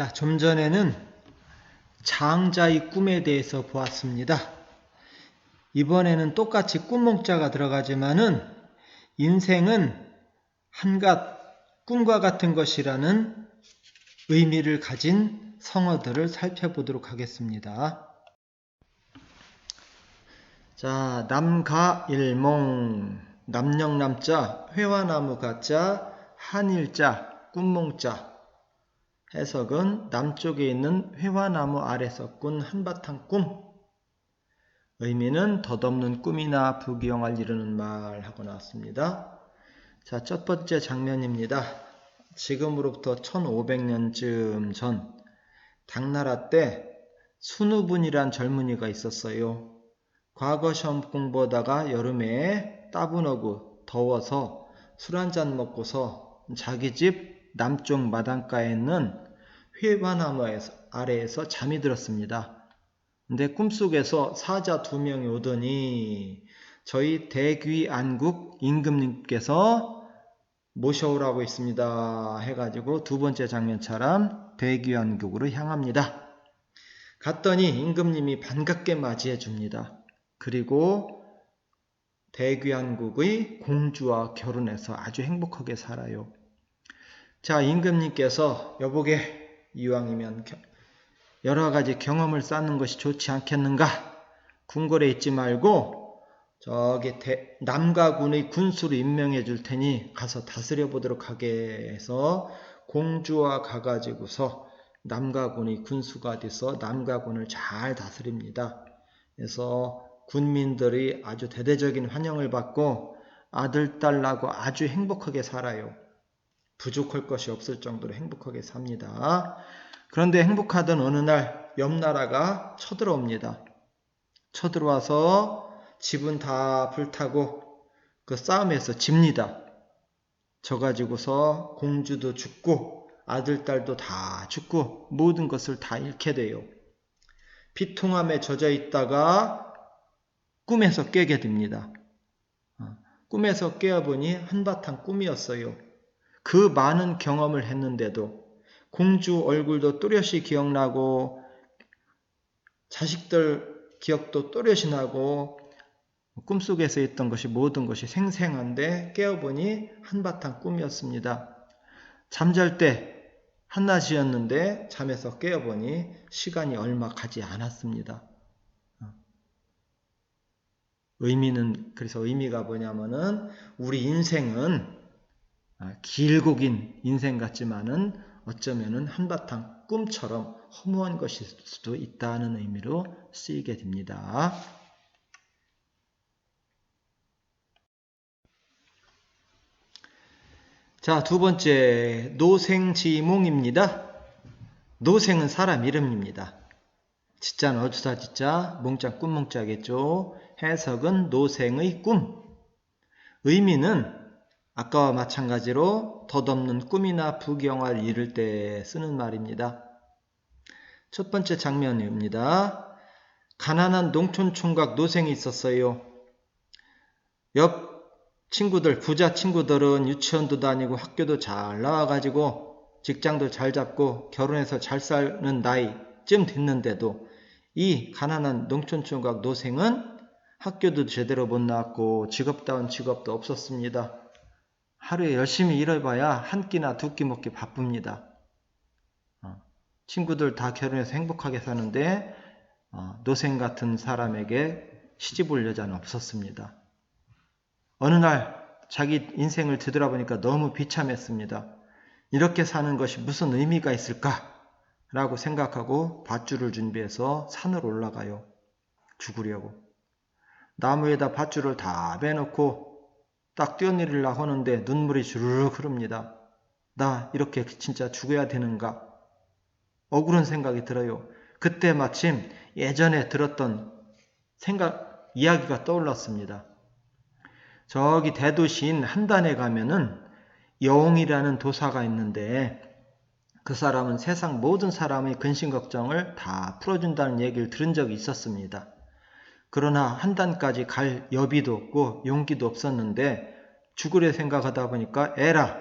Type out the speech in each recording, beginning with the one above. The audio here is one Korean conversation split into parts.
자, 좀 전에는 장자의 꿈에 대해서 보았습니다. 이번에는 똑같이 꿈몽자가 들어가지만은 인생은 한갓 꿈과 같은 것이라는 의미를 가진 성어들을 살펴보도록 하겠습니다. 자, 남가일몽, 남령남자, 회화나무 가자, 한일자, 꿈몽자. 해석은 남쪽에 있는 회화나무 아래서 꾼 한바탕 꿈. 의미는 덧없는 꿈이나 부귀영화를 이루는 말 하고 나왔습니다. 자, 첫 번째 장면입니다. 지금으로부터 1500년쯤 전 당나라 때 순우분이란 젊은이가 있었어요. 과거 시험 공부하다가 여름에 따분하고 더워서 술 한잔 먹고서 자기 집 남쪽 마당가에 있는 회화나무 아래에서 잠이 들었습니다. 근데 꿈속에서 사자 두 명이 오더니 저희 대귀 안국 임금님께서 모셔오라고 있습니다. 해가지고 두 번째 장면처럼 대귀 안국으로 향합니다. 갔더니 임금님이 반갑게 맞이해 줍니다. 그리고 대귀한국의 공주와 결혼해서 아주 행복하게 살아요. 자, 임금님께서 여보게 이왕이면 여러 가지 경험을 쌓는 것이 좋지 않겠는가? 궁궐에 있지 말고 저기 대, 남가군의 군수로 임명해 줄 테니 가서 다스려 보도록 하게 해서 공주와 가가지고서 남가군의 군수가 돼서 남가군을 잘 다스립니다. 그래서 군민들이 아주 대대적인 환영을 받고 아들, 딸 나고 아주 행복하게 살아요. 부족할 것이 없을 정도로 행복하게 삽니다. 그런데 행복하던 어느 날 옆 나라가 쳐들어옵니다. 쳐들어와서 집은 다 불타고 그 싸움에서 집니다. 져 가지고서 공주도 죽고 아들, 딸도 다 죽고 모든 것을 다 잃게 돼요. 비통함에 젖어 있다가 꿈에서 깨게 됩니다. 어, 꿈에서 깨어보니 한바탕 꿈이었어요. 그 많은 경험을 했는데도 공주 얼굴도 또렷이 기억나고 자식들 기억도 또렷이 나고 꿈속에서 있던 것이 모든 것이 생생한데 깨어보니 한바탕 꿈이었습니다. 잠잘 때 한낮이었는데 잠에서 깨어보니 시간이 얼마 가지 않았습니다. 의미는 그래서 의미가 뭐냐면은 우리 인생은 길고 긴 인생 같지만은 어쩌면은 한바탕 꿈처럼 허무한 것일 수도 있다는 의미로 쓰이게 됩니다. 자, 두 번째, 노생지몽입니다. 노생은 사람 이름입니다. 지자는 어주사 지자, 몽자 꿈몽자겠죠. 해석은 노생의 꿈. 의미는 아까와 마찬가지로 덧없는 꿈이나 부경화를 이룰 때 쓰는 말입니다. 첫 번째 장면입니다. 가난한 농촌 총각 노생이 있었어요. 옆 친구들, 부자 친구들은 유치원도 다니고 학교도 잘 나와가지고 직장도 잘 잡고 결혼해서 잘 사는 나이쯤 됐는데도 이 가난한 농촌 총각 노생은 학교도 제대로 못 나왔고 직업다운 직업도 없었습니다. 하루에 열심히 일해봐야 한 끼나 두 끼 먹기 바쁩니다. 어, 친구들 다 결혼해서 행복하게 사는데 어, 노생 같은 사람에게 시집 올 여자는 없었습니다. 어느 날 자기 인생을 되돌아보니까 너무 비참했습니다. 이렇게 사는 것이 무슨 의미가 있을까? 라고 생각하고 밧줄을 준비해서 산으로 올라가요. 죽으려고. 나무에다 밧줄을 다 빼놓고 딱 뛰어내리려고 하는데 눈물이 주르륵 흐릅니다. 나 이렇게 진짜 죽어야 되는가? 억울한 생각이 들어요. 그때 마침 예전에 들었던 생각, 이야기가 떠올랐습니다. 저기 대도시인 한단에 가면은 여웅이라는 도사가 있는데 그 사람은 세상 모든 사람의 근심 걱정을 다 풀어준다는 얘기를 들은 적이 있었습니다. 그러나 한단까지 갈 여비도 없고 용기도 없었는데 죽으려 생각하다 보니까 에라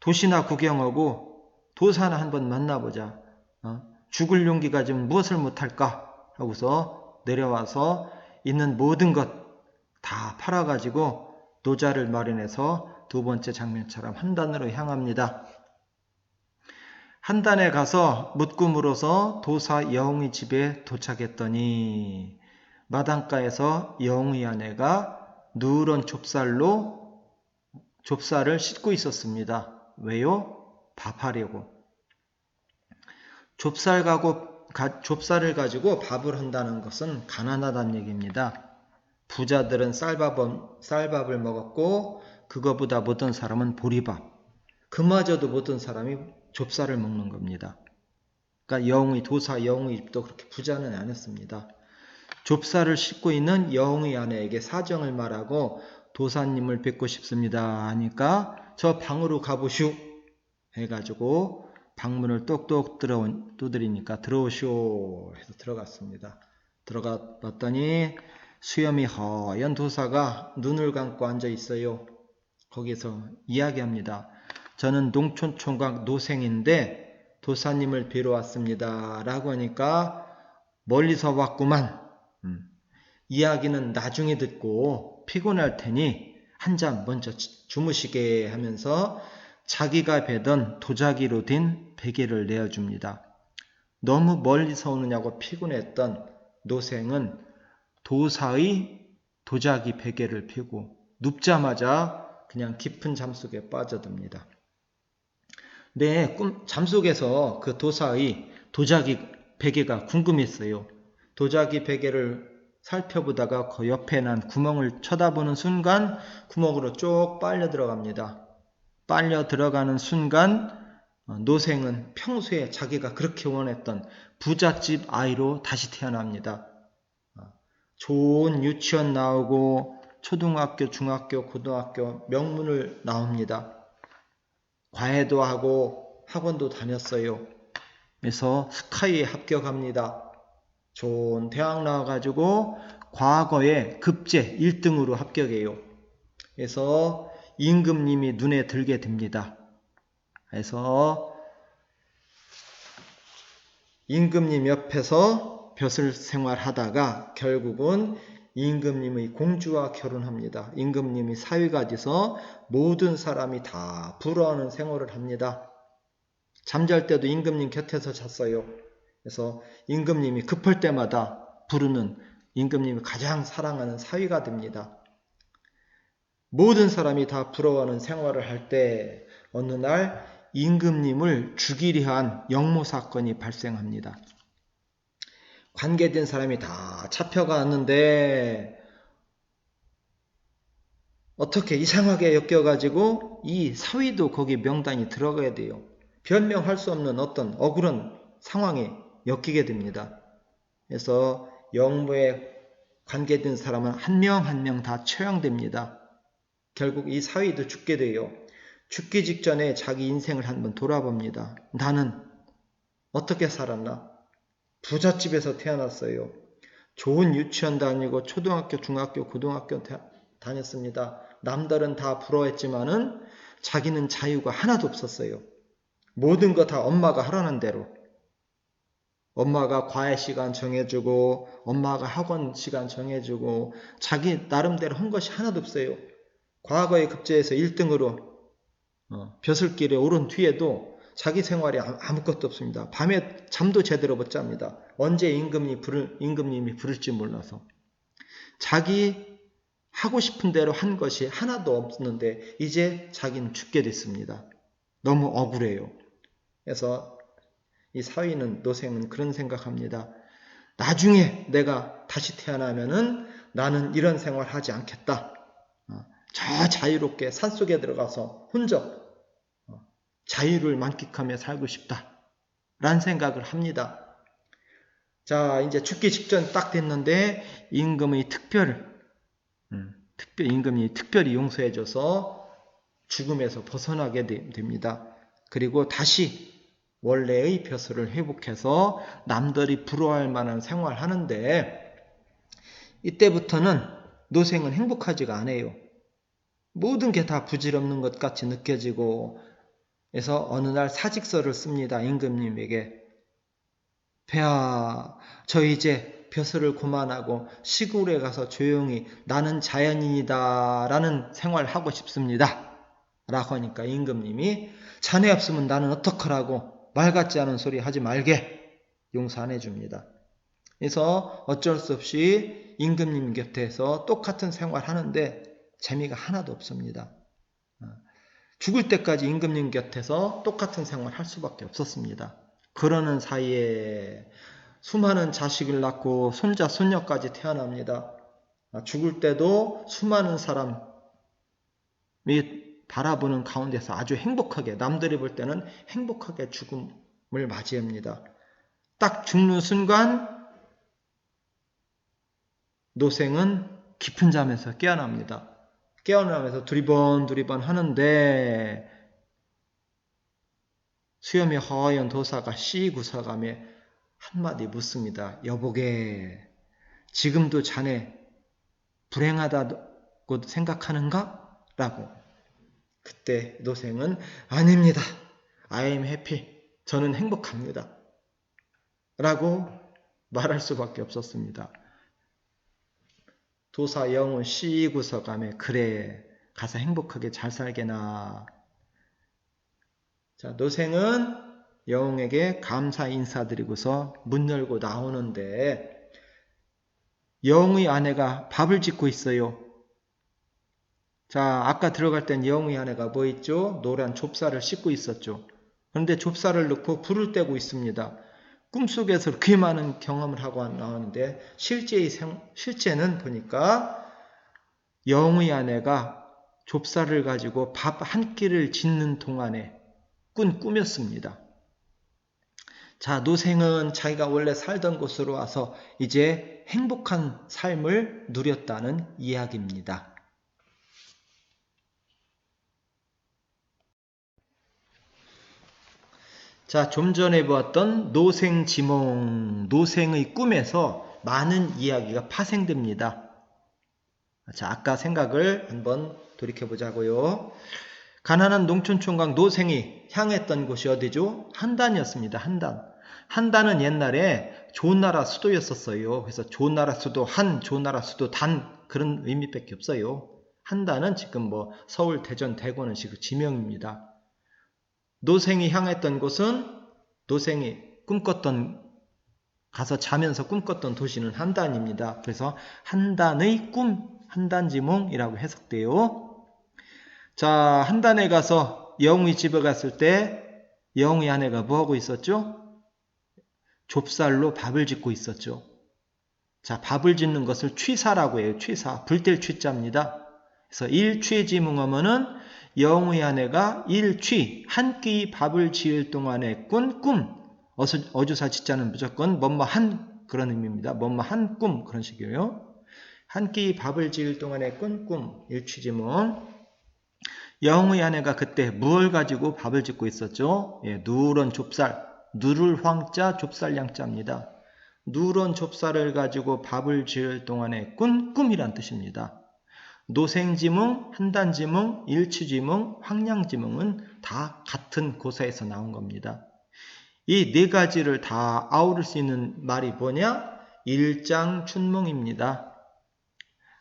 도시나 구경하고 도사나 한번 만나보자. 어? 죽을 용기가 좀 무엇을 못할까? 하고서 내려와서 있는 모든 것 다 팔아가지고 노자를 마련해서 두 번째 장면처럼 한단으로 향합니다. 한단에 가서 물어서 도사 여웅의 집에 도착했더니 마당가에서 여웅의 아내가 누런 좁쌀로 좁쌀을 씻고 있었습니다. 왜요? 밥하려고. 좁쌀 가고 가, 좁쌀을 가지고 밥을 한다는 것은 가난하다는 얘기입니다. 부자들은 쌀밥은, 쌀밥을 먹었고 그거보다 못한 사람은 보리밥. 그마저도 못한 사람이 좁쌀을 먹는 겁니다. 그러니까 영의 도사 영의 입도 그렇게 부자는 아니었습니다. 좁쌀을 씻고 있는 영의 아내에게 사정을 말하고 도사님을 뵙고 싶습니다 하니까 저 방으로 가보시오 해가지고 방문을 똑똑 들어온, 두드리니까 들어오시오 해서 들어갔습니다. 들어가 봤더니 수염이 허연 도사가 눈을 감고 앉아 있어요. 거기서 이야기합니다. 저는 농촌 총각 노생인데 도사님을 뵈러 왔습니다. 라고 하니까 멀리서 왔구만. 음. 이야기는 나중에 듣고 피곤할 테니 한잠 먼저 주무시게 하면서 자기가 베던 도자기로 된 베개를 내어줍니다. 너무 멀리서 오느냐고 피곤했던 노생은 도사의 도자기 베개를 펴고 눕자마자 그냥 깊은 잠 속에 빠져듭니다. 네, 꿈, 잠 속에서 그 도사의 도자기 베개가 궁금했어요. 도자기 베개를 살펴보다가 그 옆에 난 구멍을 쳐다보는 순간 구멍으로 쭉 빨려 들어갑니다. 빨려 들어가는 순간 어, 노생은 평소에 자기가 그렇게 원했던 부잣집 아이로 다시 태어납니다. 좋은 유치원 나오고 초등학교, 중학교, 고등학교 명문을 나옵니다. 과외도 하고 학원도 다녔어요. 그래서 스카이에 합격합니다. 좋은 대학 나와가지고 과거에 급제 1등으로 합격해요. 그래서 임금님이 눈에 들게 됩니다. 그래서 임금님 옆에서 벼슬 생활하다가 결국은 임금님의 공주와 결혼합니다. 임금님이 사위가 돼서 모든 사람이 다 부러워하는 생활을 합니다. 잠잘 때도 임금님 곁에서 잤어요. 그래서 임금님이 급할 때마다 부르는 임금님이 가장 사랑하는 사위가 됩니다. 모든 사람이 다 부러워하는 생활을 할 때 어느 날 임금님을 죽이려 한 영모 사건이 발생합니다. 관계된 사람이 다 잡혀갔는데 어떻게 이상하게 엮여가지고 이 사위도 거기 명단이 들어가야 돼요. 변명할 수 없는 어떤 억울한 상황에 엮이게 됩니다. 그래서 영무에 관계된 사람은 한 명 한 명 다 처형됩니다. 결국 이 사위도 죽게 돼요. 죽기 직전에 자기 인생을 한번 돌아봅니다. 나는 어떻게 살았나? 부잣집에서 태어났어요. 좋은 유치원 다니고 초등학교, 중학교, 고등학교 다녔습니다. 남들은 다 부러워했지만은 자기는 자유가 하나도 없었어요. 모든 거 다 엄마가 하라는 대로. 엄마가 과외 시간 정해주고, 엄마가 학원 시간 정해주고, 자기 나름대로 한 것이 하나도 없어요. 과거의 급제에서 1등으로 어, 벼슬길에 오른 뒤에도 자기 생활이 아무것도 없습니다. 밤에 잠도 제대로 못 잡니다. 언제 임금님이 부를, 임금님이 부를지 몰라서. 자기 하고 싶은 대로 한 것이 하나도 없는데 이제 자기는 죽게 됐습니다. 너무 억울해요. 그래서 이 사위는 노생은 그런 생각합니다. 나중에 내가 다시 태어나면은 나는 이런 생활 하지 않겠다. 어, 저 자유롭게 산 속에 들어가서 혼자 자유를 만끽하며 살고 싶다. 라는 생각을 합니다. 자, 이제 죽기 직전 딱 됐는데 임금의 특별, 음, 특별 임금이 특별히 용서해줘서 죽음에서 벗어나게 됩니다. 그리고 다시 원래의 벼슬을 회복해서 남들이 부러워할 만한 생활을 하는데 이때부터는 노생은 행복하지가 않아요. 모든 게 다 부질없는 것 같이 느껴지고 그래서 어느 날 사직서를 씁니다. 임금님에게. 폐하, 저 이제 벼슬을 그만하고 시골에 가서 조용히 나는 자연인이다 라는 생활을 하고 싶습니다. 라고 하니까 임금님이 자네 없으면 나는 어떡하라고 말 같지 않은 소리 하지 말게 용서 안 해줍니다. 그래서 어쩔 수 없이 임금님 곁에서 똑같은 생활 하는데 재미가 하나도 없습니다. 어, 죽을 때까지 임금님 곁에서 똑같은 생활 할 수밖에 없었습니다. 그러는 사이에 수많은 자식을 낳고 손자, 손녀까지 태어납니다. 아, 죽을 때도 수많은 사람이 바라보는 가운데서 아주 행복하게, 남들이 볼 때는 행복하게 죽음을 맞이합니다. 딱 죽는 순간 노생은 깊은 잠에서 깨어납니다. 깨어나면서 두리번 두리번 하는데 수염이 허연 도사가 시구사감에 한마디 묻습니다. 여보게 지금도 자네 불행하다고 생각하는가? 라고 그때 노생은 아닙니다. I am happy. 저는 행복합니다. 라고 말할 수밖에 없었습니다. 도사 영혼 시구서감에 그래 가서 행복하게 잘 살게나. 자 노생은 영웅에게 감사 인사드리고서 문 열고 나오는데 영웅의 아내가 밥을 짓고 있어요. 자 아까 들어갈 땐 영웅의 아내가 뭐 있죠? 노란 좁쌀을 씻고 있었죠. 그런데 좁쌀을 넣고 불을 떼고 있습니다. 꿈속에서 그렇게 많은 경험을 하고 나오는데 실제의 생, 실제는 보니까 영의 아내가 좁쌀을 가지고 밥 한 끼를 짓는 동안에 꾼 꿈이었습니다. 자, 노생은 자기가 원래 살던 곳으로 와서 이제 행복한 삶을 누렸다는 이야기입니다. 자, 좀 전에 보았던 노생 지몽, 노생의 꿈에서 많은 이야기가 파생됩니다. 자, 아까 생각을 한번 돌이켜보자고요. 가난한 농촌총각 노생이 향했던 곳이 어디죠? 한단이었습니다. 한단. 한단은 옛날에 좋은 나라 수도였었어요. 그래서 좋은 나라 수도 한, 좋은 나라 수도 단 그런 의미밖에 없어요. 한단은 지금 뭐 서울, 대전, 대구는 지금 지명입니다. 노생이 향했던 곳은 노생이 꿈꿨던 가서 자면서 꿈꿨던 도시는 한단입니다. 그래서 한단의 꿈, 한단지몽이라고 해석돼요. 자, 한단에 가서 영의 집에 갔을 때 영의 아내가 뭐하고 있었죠? 좁쌀로 밥을 짓고 있었죠. 자, 밥을 짓는 것을 취사라고 해요. 취사. 불뗄 취자입니다. 그래서 일취지몽하면은 영의 아내가 일취 한 끼 밥을 지을 동안에 꾼 꿈. 어주사 지자는 무조건 뭐뭐 한 그런 의미입니다. 뭐뭐 한 꿈 그런 식이에요. 한 끼 밥을 지을 동안에 꾼 꿈. 일취지몽. 영의 아내가 그때 무얼 가지고 밥을 짓고 있었죠? 예, 누런 좁쌀. 누를 황자 좁쌀 양자입니다. 누런 좁쌀을 가지고 밥을 지을 동안에 꾼 꿈이란 뜻입니다. 노생지몽, 한단지몽, 일치지몽, 황량지몽은 다 같은 고사에서 나온 겁니다. 이 네 가지를 다 아우를 수 있는 말이 뭐냐? 일장춘몽입니다.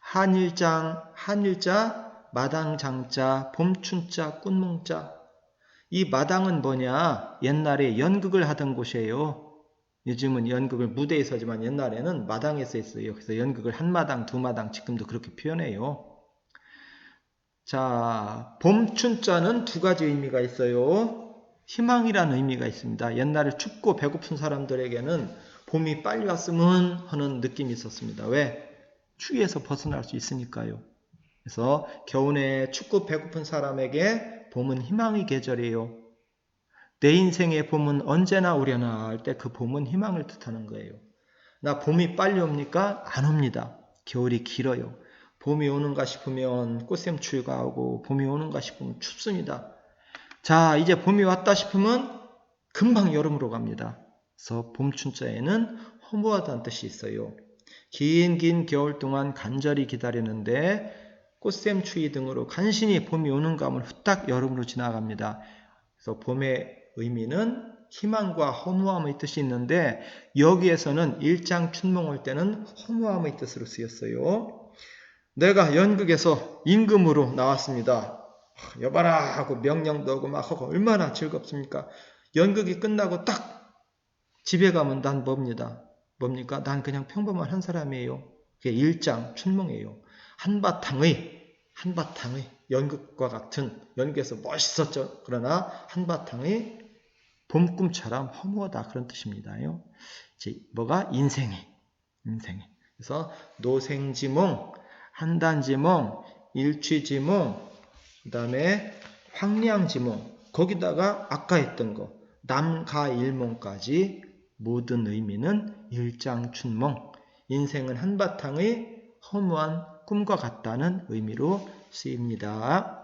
한일장, 한일자, 마당장자, 봄춘자, 꾼몽자. 이 마당은 뭐냐? 옛날에 연극을 하던 곳이에요. 요즘은 연극을 무대에서 하지만 옛날에는 마당에서 했어요. 그래서 연극을 한 마당, 두 마당 지금도 그렇게 표현해요. 자, 봄춘자는 두 가지 의미가 있어요. 희망이라는 의미가 있습니다. 옛날에 춥고 배고픈 사람들에게는 봄이 빨리 왔으면 하는 느낌이 있었습니다. 왜? 추위에서 벗어날 수 있으니까요. 그래서 겨울에 춥고 배고픈 사람에게 봄은 희망의 계절이에요. 내 인생의 봄은 언제나 오려나 할 때 그 봄은 희망을 뜻하는 거예요. 나 봄이 빨리 옵니까? 안 옵니다. 겨울이 길어요. 봄이 오는가 싶으면 꽃샘추위가 오고 봄이 오는가 싶으면 춥습니다. 자 이제 봄이 왔다 싶으면 금방 여름으로 갑니다. 그래서 봄춘자에는 허무하다는 뜻이 있어요. 긴 긴 겨울 동안 간절히 기다리는데 꽃샘 추위 등으로 간신히 봄이 오는 감을 후딱 여름으로 지나갑니다. 그래서 봄의 의미는 희망과 허무함의 뜻이 있는데 여기에서는 일장 춘몽 할 때는 허무함의 뜻으로 쓰였어요. 내가 연극에서 임금으로 나왔습니다. 하, 여봐라 하고 명령도 하고 막 하고 얼마나 즐겁습니까? 연극이 끝나고 딱 집에 가면 난 뭡니다. 뭡니까? 난 그냥 평범한 한 사람이에요. 그게 일장 춘몽이에요. 한바탕의 한바탕의 연극과 같은 연극에서 멋있었죠. 그러나 한바탕의 봄꿈처럼 허무하다 그런 뜻입니다요. 뭐가 인생에 인생에 그래서 노생지몽, 한단지몽, 일취지몽, 그 다음에 황량지몽 거기다가 아까 했던 거 남가일몽까지 모든 의미는 일장춘몽 인생은 한바탕의 허무한 꿈과 같다는 의미로 쓰입니다.